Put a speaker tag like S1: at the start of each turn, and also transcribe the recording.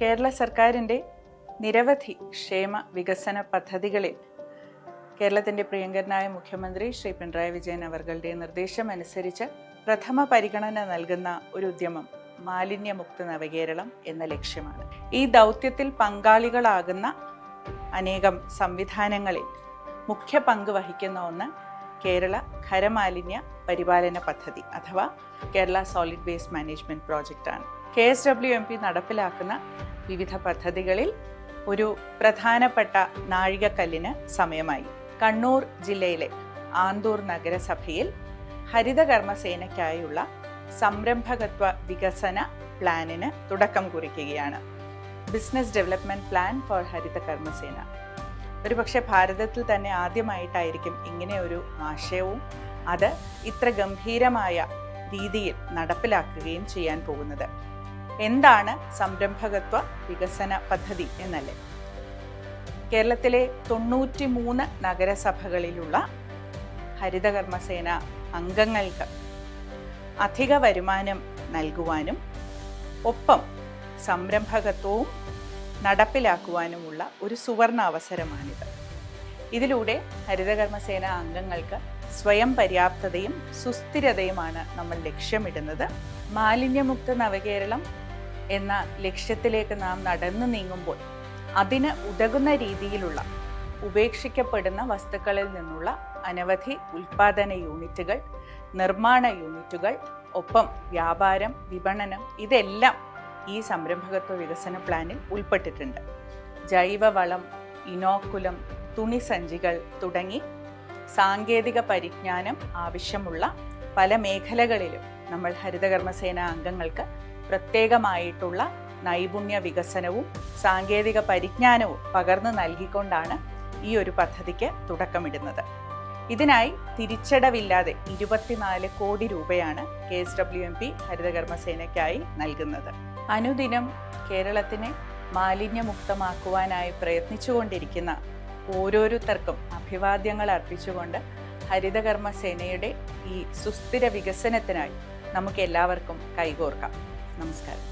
S1: കേരള സർക്കാരിന്റെ നിരവധി ക്ഷേമ വികസന പദ്ധതികളിൽ കേരളത്തിന്റെ പ്രിയങ്കരനായ മുഖ്യമന്ത്രി ശ്രീ പിണറായി വിജയൻ അവർകളുടെ നിർദ്ദേശം അനുസരിച്ച് പ്രഥമ പരിഗണന നൽകുന്ന ഒരു ഉദ്യമം മാലിന്യമുക്ത നവകേരളം എന്ന ലക്ഷ്യമാണ്. ഈ ദൗത്യത്തിൽ പങ്കാളികളാകുന്ന അനേകം സംവിധാനങ്ങളിൽ മുഖ്യ പങ്ക് വഹിക്കുന്ന ഒന്ന് കേരള ഖരമാലിന്യ പരിപാലന പദ്ധതി അഥവാ Kerala solid waste management പ്രോജക്റ്റാണ് K S W M P നടപ്പിലാക്കുന്ന വിവിധ പദ്ധതികളിൽ ഒരു പ്രധാനപ്പെട്ട നാഴികക്കല്ലിന് സമയമായി. കണ്ണൂർ ജില്ലയിലെ ആന്തൂർ നഗരസഭയിൽ ഹരിതകർമ്മസേനയ്ക്കായുള്ള സംരംഭകത്വ വികസന പ്ലാനിന് തുടക്കം കുറിക്കുകയാണ്. ബിസിനസ് ഡെവലപ്മെന്റ് പ്ലാൻ ഫോർ ഹരിത കർമ്മസേന ഒരുപക്ഷെ ഭാരതത്തിൽ തന്നെ ആദ്യമായിട്ടായിരിക്കും ഇങ്ങനെ ഒരു ആശയവും അത് ഇത്ര ഗംഭീരമായ രീതിയിൽ നടപ്പിലാക്കുകയും ചെയ്യാൻ പോകുന്നത്. എന്താണ് സംരംഭകത്വ വികസന പദ്ധതി എന്നല്ലേ? കേരളത്തിലെ തൊണ്ണൂറ്റി മൂന്ന് നഗരസഭകളിലുള്ള ഹരിതകർമ്മസേന അംഗങ്ങൾക്ക് അധിക വരുമാനം നൽകുവാനും ഒപ്പം സംരംഭകത്വവും നടപ്പിലാക്കുവാനുമുള്ള ഒരു സുവർണ അവസരമാണിത് ഇതിലൂടെ ഹരിതകർമ്മസേന അംഗങ്ങൾക്ക് സ്വയം പര്യാപ്തതയും സുസ്ഥിരതയുമാണ് നമ്മൾ ലക്ഷ്യമിടുന്നത്. മാലിന്യമുക്ത നവകേരളം എന്ന ലക്ഷ്യത്തിലേക്ക് നാം നടന്നു നീങ്ങുമ്പോൾ അതിന് ഉതകുന്ന രീതിയിലുള്ള ഉപേക്ഷിക്കപ്പെടുന്ന വസ്തുക്കളിൽ നിന്നുള്ള അനവധി ഉൽപാദന യൂണിറ്റുകൾ നിർമ്മാണ യൂണിറ്റുകൾ ഒപ്പം വ്യാപാരം വിപണനം ഇതെല്ലാം ഈ സംരംഭകത്വ വികസന പ്ലാനിൽ ഉൾപ്പെട്ടിട്ടുണ്ട്. ജൈവവളം ഇനോക്കുലം തുണി സഞ്ചികൾ തുടങ്ങി സാങ്കേതിക പരിജ്ഞാനം ആവശ്യമുള്ള പല മേഖലകളിലും നമ്മൾ ഹരിതകർമ്മസേന അംഗങ്ങൾക്ക് പ്രത്യേകമായിട്ടുള്ള നൈപുണ്യ വികസനവും സാങ്കേതിക പരിജ്ഞാനവും പകർന്നു നൽകിക്കൊണ്ടാണ് ഈ ഒരു പദ്ധതിക്ക് തുടക്കമിടുന്നത്. ഇതിനായി തിരിച്ചടവില്ലാതെ ഇരുപത്തിനാല് കോടി രൂപയാണ് K S W M P ഹരിതകർമ്മസേനയ്ക്കായി നൽകുന്നത്. അനുദിനം കേരളത്തിനെ മാലിന്യമുക്തമാക്കുവാനായി പ്രയത്നിച്ചുകൊണ്ടിരിക്കുന്ന ഓരോരുത്തർക്കും അഭിവാദ്യങ്ങൾ അർപ്പിച്ചുകൊണ്ട് ഹരിതകർമ്മ സേനയുടെ ഈ സുസ്ഥിര വികസനത്തിനായി നമുക്ക് എല്ലാവർക്കും കൈകോർക്കാം. നമസ്കാരം.